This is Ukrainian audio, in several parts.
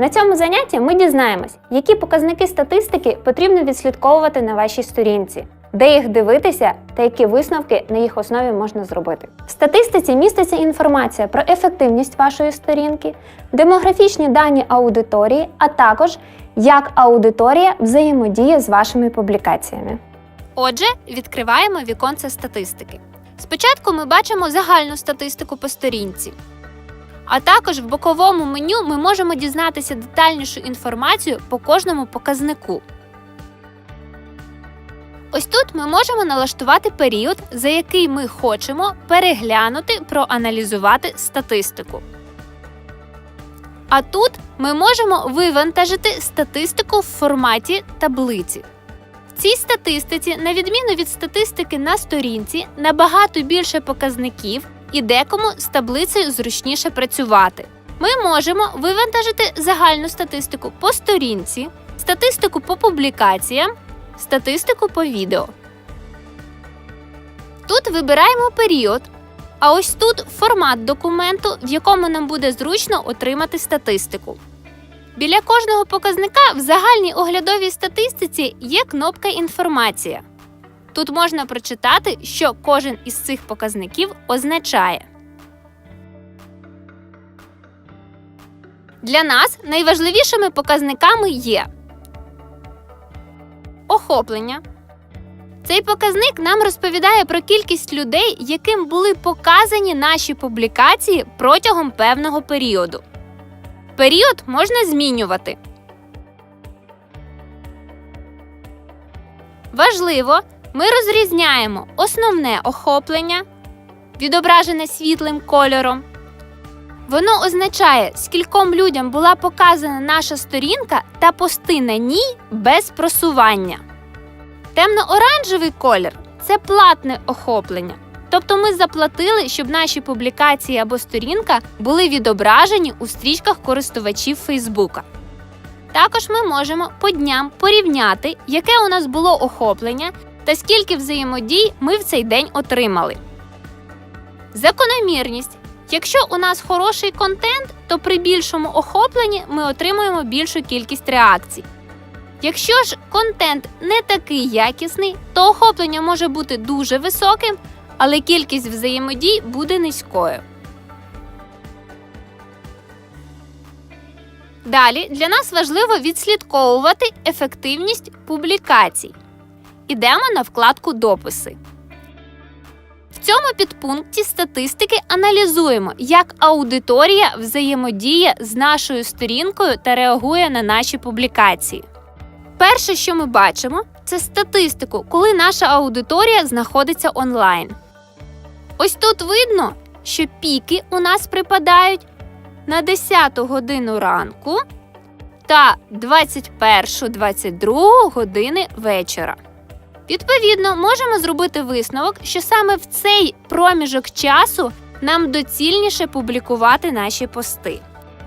На цьому занятті ми дізнаємось, які показники статистики потрібно відслідковувати на вашій сторінці, де їх дивитися та які висновки на їх основі можна зробити. В статистиці міститься інформація про ефективність вашої сторінки, демографічні дані аудиторії, а також як аудиторія взаємодіє з вашими публікаціями. Отже, відкриваємо віконце статистики. Спочатку ми бачимо загальну статистику по сторінці. А також в боковому меню ми можемо дізнатися детальнішу інформацію по кожному показнику. Ось тут ми можемо налаштувати період, за який ми хочемо переглянути, проаналізувати статистику. А тут ми можемо вивантажити статистику в форматі таблиці. В цій статистиці, на відміну від статистики на сторінці, набагато більше показників і декому з таблицею зручніше працювати. Ми можемо вивантажити загальну статистику по сторінці, статистику по публікаціям, статистику по відео. Тут вибираємо період, а ось тут формат документу, в якому нам буде зручно отримати статистику. Біля кожного показника в загальній оглядовій статистиці є кнопка Інформація. Тут можна прочитати, що кожен із цих показників означає. Для нас найважливішими показниками є охоплення. Цей показник нам розповідає про кількість людей, яким були показані наші публікації протягом певного періоду. Період можна змінювати. Важливо, ми розрізняємо основне охоплення, відображене світлим кольором. Воно означає, скільком людям була показана наша сторінка та пости на ній без просування. Темно-оранжевий колір це платне охоплення. Тобто ми заплатили, щоб наші публікації або сторінка були відображені у стрічках користувачів Фейсбука. Також ми можемо по дням порівняти, яке у нас було охоплення та скільки взаємодій ми в цей день отримали. Закономірність. Якщо у нас хороший контент, то при більшому охопленні ми отримуємо більшу кількість реакцій. Якщо ж контент не такий якісний, то охоплення може бути дуже високим, але кількість взаємодій буде низькою. Далі для нас важливо відслідковувати ефективність публікацій. Ідемо на вкладку Дописи. В цьому підпункті статистики аналізуємо, як аудиторія взаємодіє з нашою сторінкою та реагує на наші публікації. Перше, що ми бачимо, це статистику, коли наша аудиторія знаходиться онлайн. Ось тут видно, що піки у нас припадають на 10 годину ранку та 21-22 години вечора. Відповідно, можемо зробити висновок, що саме в цей проміжок часу нам доцільніше публікувати наші пости.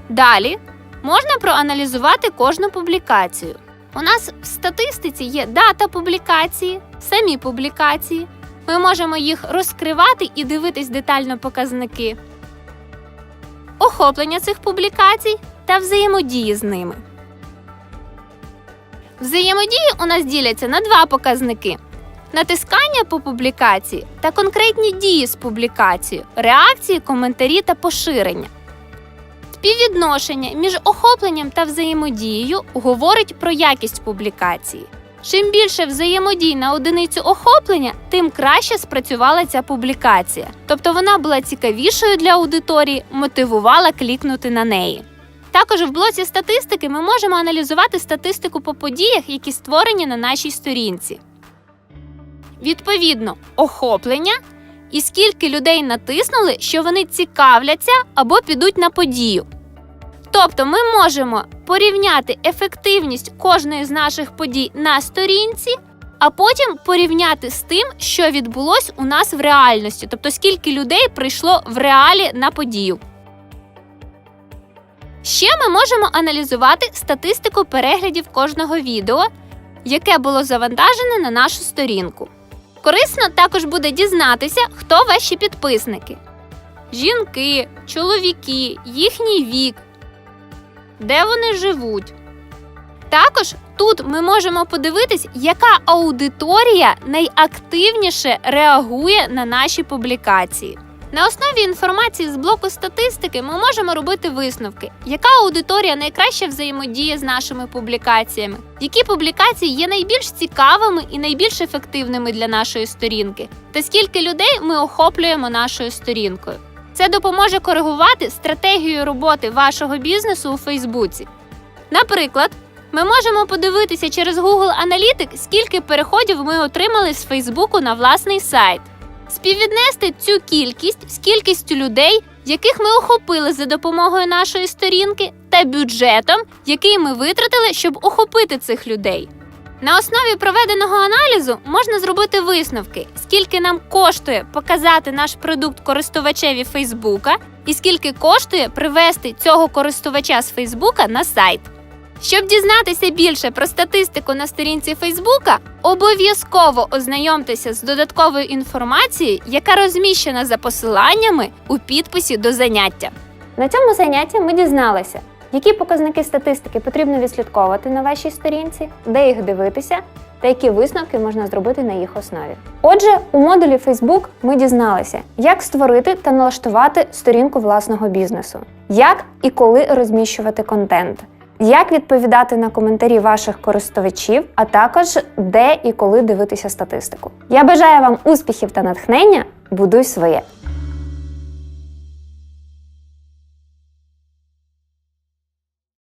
Далі можна проаналізувати кожну публікацію. У нас в статистиці є дата публікації, самі публікації. Ми можемо їх розкривати і дивитись детально показники, охоплення цих публікацій та взаємодії з ними. Взаємодії у нас діляться на два показники: натискання по публікації та конкретні дії з публікацією, реакції, коментарі та поширення. Співвідношення між охопленням та взаємодією говорить про якість публікації. Чим більше взаємодій на одиницю охоплення, тим краще спрацювала ця публікація. Тобто вона була цікавішою для аудиторії, мотивувала клікнути на неї. Також в блоці статистики ми можемо аналізувати статистику по подіях, які створені на нашій сторінці. Відповідно, охоплення і скільки людей натиснули, що вони цікавляться або підуть на подію. Тобто ми можемо порівняти ефективність кожної з наших подій на сторінці, а потім порівняти з тим, що відбулось у нас в реальності, тобто скільки людей прийшло в реалі на подію. Ще ми можемо аналізувати статистику переглядів кожного відео, яке було завантажене на нашу сторінку. Корисно також буде дізнатися, хто ваші підписники: жінки, чоловіки, їхній вік. де вони живуть. Також тут ми можемо подивитись, яка аудиторія найактивніше реагує на наші публікації. На основі інформації з блоку статистики ми можемо робити висновки, яка аудиторія найкраще взаємодіє з нашими публікаціями, які публікації є найбільш цікавими і найбільш ефективними для нашої сторінки, та скільки людей ми охоплюємо нашою сторінкою. Це допоможе коригувати стратегію роботи вашого бізнесу у Фейсбуці. Наприклад, ми можемо подивитися через Google Analytics, скільки переходів ми отримали з Фейсбуку на власний сайт, співвіднести цю кількість з кількістю людей, яких ми охопили за допомогою нашої сторінки, та бюджетом, який ми витратили, щоб охопити цих людей. На основі проведеного аналізу можна зробити висновки, скільки нам коштує показати наш продукт користувачеві Фейсбука і скільки коштує привести цього користувача з Фейсбука на сайт. Щоб дізнатися більше про статистику на сторінці Фейсбука, обов'язково ознайомтеся з додатковою інформацією, яка розміщена за посиланнями у підписі до заняття. На цьому занятті ми дізналися, які показники статистики потрібно відслідковувати на вашій сторінці, де їх дивитися та які висновки можна зробити на їх основі. Отже, у модулі Facebook ми дізналися, як створити та налаштувати сторінку власного бізнесу, як і коли розміщувати контент. Як відповідати на коментарі ваших користувачів, а також де і коли дивитися статистику. Я бажаю вам успіхів та натхнення. Будуй своє!